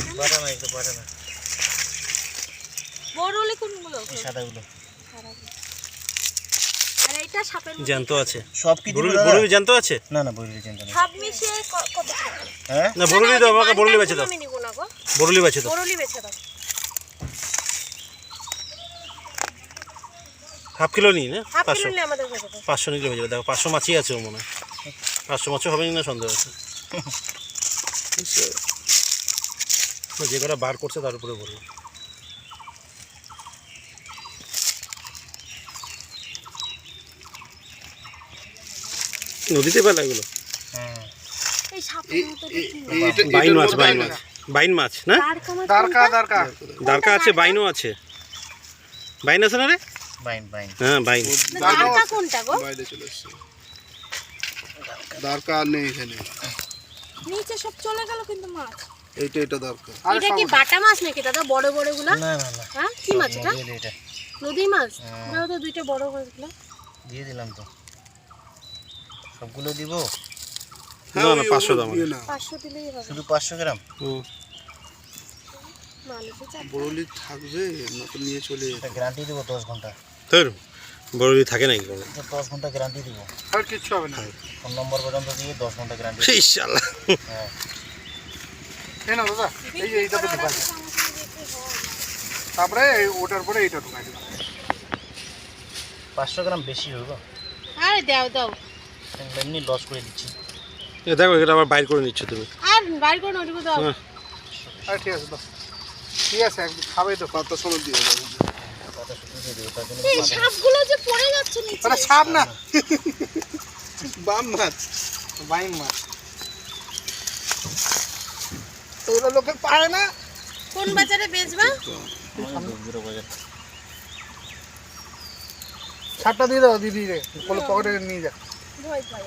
না? না বড়লে কোনগুলো সাদাগুলো। আর এইটা সাপের মতো জ্যান্ত আছে সব কি? জ্যান্ত আছে? না না বরুলি চিন্তা নেই সব মিশিয়ে কত হ্যাঁ? না বরুলি দাও আমাকে বেচে দাও। আমি নিব না গো বরুলি বেচে দাও। বড়লি বেছে দাও। হাফ কিলো নিই না? পাঁচশো। পাঁচশো নিলে হয়ে যাবে। দেখো পাঁচশো মাছই আছে ও মনে হয়। পাঁচশো মাছও হবে না সন্দেহ আছে। যে কটা বার করছে তার উপরে বলল নদীতে পেলা এগুলো? হ্যাঁ। এই সাপের মতো এটা কি? বাইন মাছ বাইন মাছ। বাইন মাছ না? তারকা মাছ দারকা দারকা দারকা আছে বাইনও আছে। বাইন আছে না রে? বাইন বাইন। হ্যাঁ বাইন। না, কোনটা গো? বাইরে চলে এসছে। দারকা নেই এখানে। নিচে সব চলে গেল কিন্তু মাছ। এইটা এটা দরকার। এটা কি বাটা মাছ নাকি দাদা? বড় বড়গুলা না না না। হ্যাঁ? কি মাছ এটা? নদী মাছ? হ্যাঁ। দাও তো দুইটা বড় মাছগুলো দিয়ে দিলাম তো। সবগুলো দিব? না না পাঁচশো দাম ইয়ে না। পাঁচশো দিলেই হবে। শুধু পাঁচশো গ্রাম? হুম। থাকবে নিয়ে চলে গ্যারান্টি দিব দশ ঘণ্টা। তোর বড়ি থাকে নাকি কোনো? দশ ঘণ্টা গ্যারান্টি দিব। আর কিচ্ছু হবে না। ফোন নম্বর পর্যন্ত দিয়ে দশ ঘণ্টা গ্যারান্টি হ্যাঁ। এই না দাদা এই যে এইটা তো ঢুকাই তারপরে এই ওটার পরে এইটা ঢুকাই দিলাম। পাঁচশো গ্রাম বেশি হবে আরে দাও দাও। এমনি লস করে দিচ্ছি। এ দেখো এটা আবার বাইর করে নিচ্ছ তুমি। আর বাইর করে ওটুকু দাও। হ্যাঁ। আর ঠিক আছে দাও। ঠিক আছে একদম খাবে তো কত সময় দিয়ে দেবো। কথা শুধু দিয়ে দেবো তার জন্য এই সাপগুলো যে পড়ে যাচ্ছে নিচে। সাপ না। বাম মাছ। বাইম মাছ। এগুলো লোকে পায় না। কোন বাজারে বেচবা? দূরে দিয়ে দাও দিদি রে পকেটে নিয়ে যা। ভয় পাই।